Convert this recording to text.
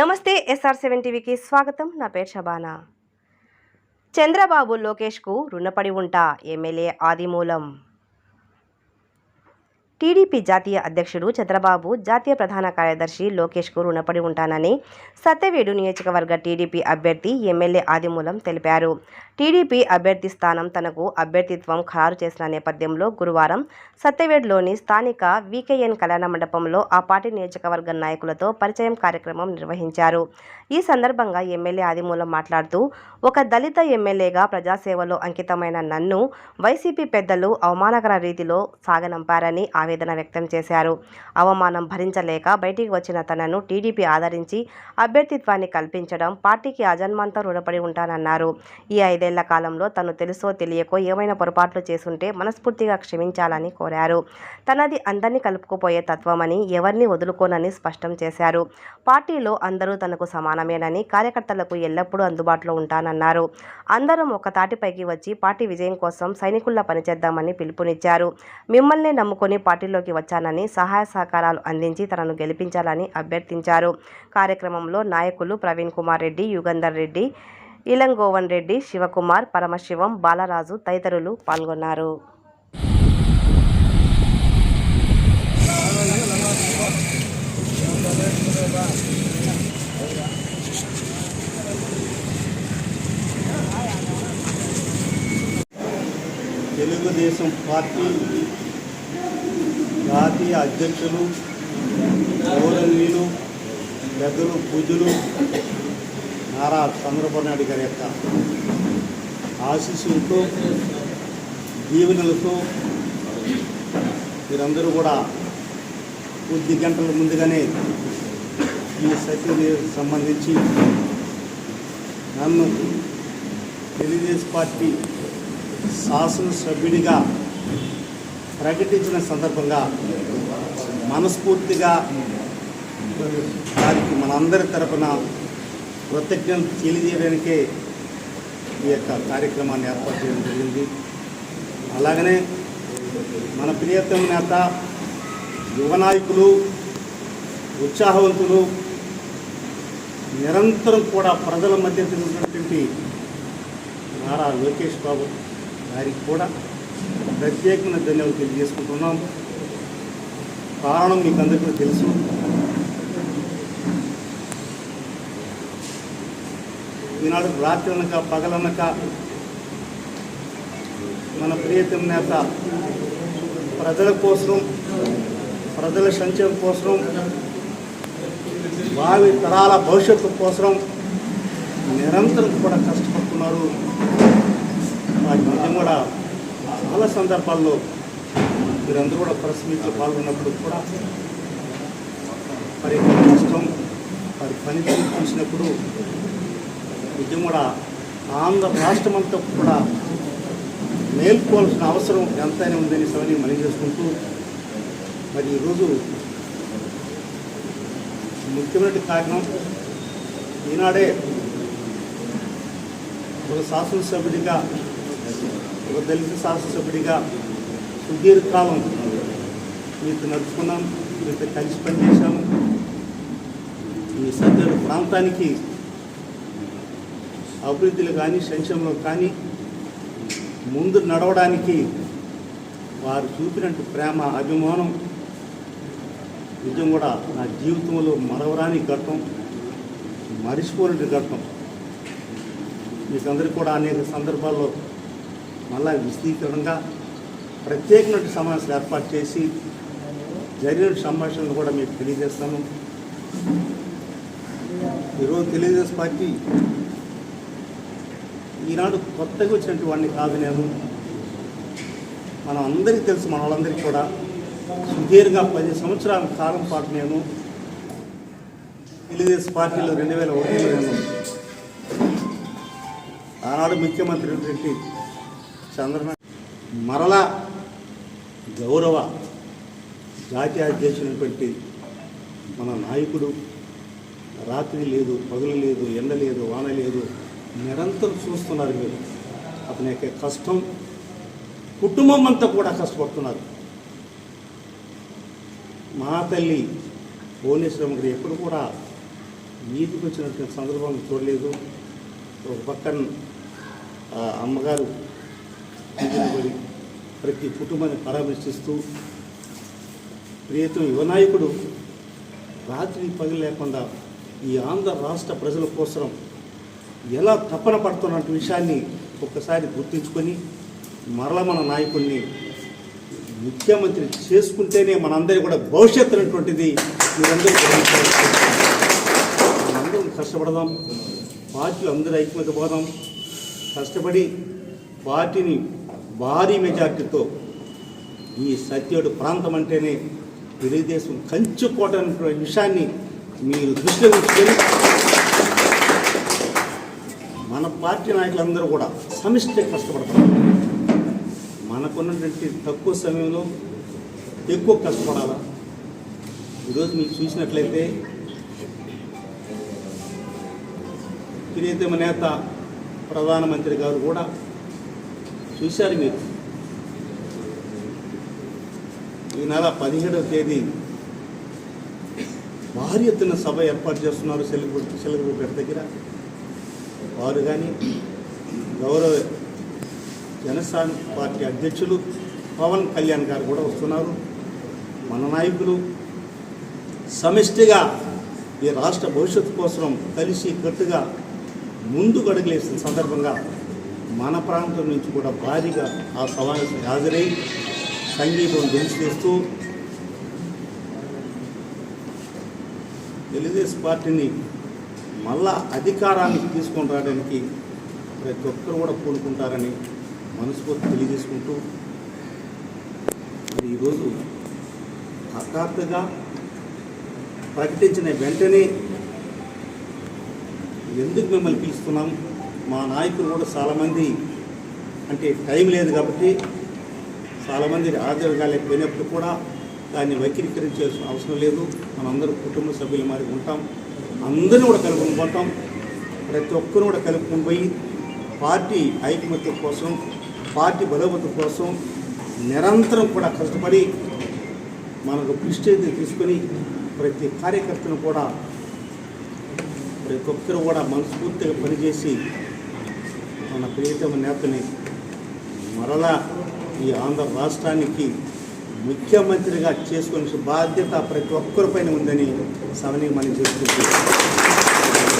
నమస్తే SR seven టీవీకి స్వాగతం. నా పేరు షబానా చంద్రబాబు లోకేష్కు రుణపడి ఉంటా ఎమ్మెల్యే ఆదిమూలం. టీడీపీ జాతీయ అధ్యక్షుడు చంద్రబాబు జాతీయ ప్రధాన కార్యదర్శి లోకేష్కు రుణపడి ఉంటానని సత్యవేడు నియోజకవర్గ టీడీపీ అభ్యర్థి ఎమ్మెల్యే ఆదిమూలం తెలిపారు. టీడీపీ అభ్యర్థి స్థానం తనకు అభ్యర్థిత్వం ఖరారు చేసిన నేపథ్యంలో గురువారం సత్యవేడులోని స్థానిక వికేఎన్ కళ్యాణ మండపంలో ఆ పార్టీ నియోజకవర్గ నాయకులతో పరిచయం కార్యక్రమం నిర్వహించారు. ఈ సందర్భంగా ఎమ్మెల్యే ఆదిమూలం మాట్లాడుతూ ఒక దళిత ఎమ్మెల్యేగా ప్రజాసేవలో అంకితమైన నన్ను వైసీపీ పెద్దలు అవమానకర రీతిలో సాగనంపారని ఆవేదన వ్యక్తం చేశారు. అవమానం భరించలేక బయటికి వచ్చిన తనను టీడీపీ ఆదరించి అభ్యర్థిత్వాన్ని కల్పించడం పార్టీకి అజన్మంతా రుణపడి ఉంటానన్నారు. ఈ ఐదేళ్ళ కాలంలో తను తెలుసో తెలియకో ఏమైనా పొరపాట్లు చేసుంటే మనస్ఫూర్తిగా క్షమించాలని కోరారు. తనది అందరినీ కలుపుకుపోయే తత్వమని ఎవరిని వదులుకోనని స్పష్టం చేశారు. పార్టీలో అందరూ తనకు సమానమేనని కార్యకర్తలకు ఎల్లప్పుడూ అందుబాటులో ఉంటానన్నారు. అందరం ఒక తాటిపైకి వచ్చి పార్టీ విజయం కోసం సైనికుల్లా పనిచేద్దామని పిలుపునిచ్చారు. మిమ్మల్ని నమ్ముకొని పార్టీలోకి వచ్చానని సహాయ సహకారాలు అందించి తనను గెలిపించాలని అభ్యర్థించారు. కార్యక్రమంలో నాయకులు ప్రవీణ్ కుమార్ రెడ్డి యుగంధర్ రెడ్డి ఇలంగోవన్ రెడ్డి శివకుమార్ పరమశివం బాలరాజు తదితరులు పాల్గొన్నారు. తెలుగుదేశం పార్టీ జాతీయ అధ్యక్షులు గౌరవీయులు పెద్దలు పూజలు నారా చంద్రబాబు నాయుడు గారి యొక్క ఆశీస్సులతో దీవెనలతో మీరందరూ కూడా కొద్ది గంటల ముందుగానే ఈ సత్యదేవికి సంబంధించి నన్ను తెలుగుదేశం పార్టీ శాసనసభ్యుడిగా ప్రకటించిన సందర్భంగా మనస్ఫూర్తిగా వారికి మనందరి తరపున కృతజ్ఞతలు తెలియజేయడానికే ఈ యొక్క కార్యక్రమాన్ని ఏర్పాటు చేయడం జరిగింది. అలాగనే మన ప్రియతమ నేత యువ నాయకులు ఉత్సాహవంతులు నిరంతరం కూడా ప్రజల మధ్య తిరుగుతున్నటువంటి నారా లోకేష్ బాబు గారికి కూడా ప్రత్యేకమైన ధన్యవాదాలు తెలియజేసుకుంటున్నాం. కారణం మీకు అందరికీ తెలుసు. ఈనాడు రాత్రి అనక పగలనక మన ప్రియతమ నేత ప్రజల కోసం ప్రజల సంక్షేమం కోసం భావి తరాల భవిష్యత్తు కోసం నిరంతరం కూడా కష్టపడుతున్నారు. చాలా సందర్భాల్లో మీరందరూ కూడా ప్రెస్ మీట్లో పాల్గొన్నప్పుడు కూడా మరి కష్టం మరి పని చూసినప్పుడు నిజం కూడా ఆంధ్ర రాష్ట్రం అంతా కూడా మేల్కోవాల్సిన అవసరం ఎంతైనా ఉందని సవని మనం చేసుకుంటూ మరి ఈరోజు ముఖ్యమైన కారణం ఈనాడే ఒక శాసనసభ్యుడిగా ఒక దళిత శాసనసభ్యుడిగా సుదీర్ఘకాలం మీతో నడుచుకున్నాం మీతో కలిసి పనిచేశాము ఈ సభ్యుల ప్రాంతానికి అభివృద్ధిలో కానీ సంక్షేమంలో కానీ ముందు నడవడానికి వారు చూపినట్టు ప్రేమ అభిమానం నిజం కూడా నా జీవితంలో మరవరాని ఘట్టం మరిచిపోయినట్టు ఘట్టం. మీకందరికీ కూడా అనేక సందర్భాల్లో మళ్ళా విశదీకరణగా ప్రత్యేకమైన సమావేశాలు ఏర్పాటు చేసి జరిగిన సంభాషణలు కూడా మీకు తెలియజేస్తాను. ఈరోజు తెలుగుదేశం పార్టీ ఈనాడు కొత్తగా వచ్చినటువంటి వాడిని కాదు నేను. మనం అందరికీ తెలుసు మన వాళ్ళందరికీ కూడా సుదీర్ఘ పది సంవత్సరాల కాలం పాటు నేను తెలుగుదేశం పార్టీలో రెండు వేల ఒకటిలో నేను ఆనాడు ముఖ్యమంత్రి అయినటువంటి మరలా గౌరవ జాతీయ అధ్యక్షుడైనటువంటి మన నాయకుడు రాత్రి లేదు పగులు లేదు ఎండ లేదు వాన లేదు నిరంతరం చూస్తున్నారు మీరు. అతని యొక్క కష్టం కుటుంబం అంతా కూడా కష్టపడుతున్నారు. మా తల్లి భువనేశ్వరం గారు ఎప్పుడు కూడా నీటికి వచ్చినటువంటి సందర్భం చూడలేదు. ఒక పక్కన అమ్మగారు ఈదిన ప్రతి కుటుంబాన్ని పరామర్శిస్తూ ప్రియతం యువనాయకుడు రాత్రి పగలు లేకుండా ఈ ఆంధ్ర రాష్ట్ర ప్రజల కోసం ఎలా తప్పన పడుతున్న విషయాన్ని ఒక్కసారి గుర్తించుకొని మరల మన నాయకుడిని ముఖ్యమంత్రి చేసుకుంటేనే మనందరి కూడా భవిష్యత్తు అనేటువంటిది మీరందరూ మనందరం కష్టపడదాం పార్టీలు అందరూ ఐక్యమత పోదాం కష్టపడి పార్టీని భారీ మెజార్టీతో ఈ సత్యుడు ప్రాంతం అంటేనే తెలుగుదేశం కంచుకోట విషయాన్ని మీరు దృష్టిలో ఉంచుకొని మన పార్టీ నాయకులందరూ కూడా సమిష్టి కష్టపడతారు. మనకున్నటువంటి తక్కువ సమయంలో ఎక్కువ కష్టపడాలా? ఈరోజు మీరు చూసినట్లయితే ప్రియతమ నేత ప్రధానమంత్రి గారు కూడా చూశారు మీరు. ఈ నెల పదిహేడవ తేదీ భారీ ఎత్తున సభ ఏర్పాటు చేస్తున్నారు సెలగు సెలగుపేట దగ్గర. వారు కానీ గౌరవ జనసేన పార్టీ అధ్యక్షులు పవన్ కళ్యాణ్ గారు కూడా వస్తున్నారు. మన నాయకులు సమిష్టిగా ఈ రాష్ట్ర భవిష్యత్తు కోసం కలిసి కట్టుగా ముందుకు అడుగులేసిన సందర్భంగా మన ప్రాంతం నుంచి కూడా భారీగా ఆ సమావేశం హాజరై సంగీతం తెలియజేస్తూ తెలుగుదేశం పార్టీని మళ్ళా అధికారానికి తీసుకొని రావడానికి ప్రతి ఒక్కరు కూడా కోరుకుంటారని మనస్ఫూర్తి తెలియజేసుకుంటూ మరి ఈరోజు హఠాత్తుగా ప్రకటించిన వెంటనే ఎందుకు మిమ్మల్ని పిలుస్తున్నాం? మా నాయకులు కూడా చాలామంది అంటే టైం లేదు కాబట్టి చాలామంది ఆదరగాలేకపోయినప్పుడు కూడా దాన్ని వక్రీకరించే అవసరం లేదు. మనందరూ కుటుంబ సభ్యులు మరి ఉంటాం. అందరిని కూడా కలుపుకొని పోతాం. ప్రతి ఒక్కరిని కూడా కలుపుకొని పోయి పార్టీ ఐకమత్యం కోసం పార్టీ బలోపతం కోసం నిరంతరం కూడా కష్టపడి మనకు ప్రిస్టేజ్ తీసుకొని ప్రతి కార్యకర్తను కూడా ప్రతి ఒక్కరు కూడా మనస్ఫూర్తిగా పనిచేసి మన ప్రియతమ నేతని మరలా ఈ ఆంధ్ర రాష్ట్రానికి ముఖ్యమంత్రిగా చేసుకునే బాధ్యత ప్రతి ఒక్కరిపైన ఉందని సవని మనం చెప్తున్నాం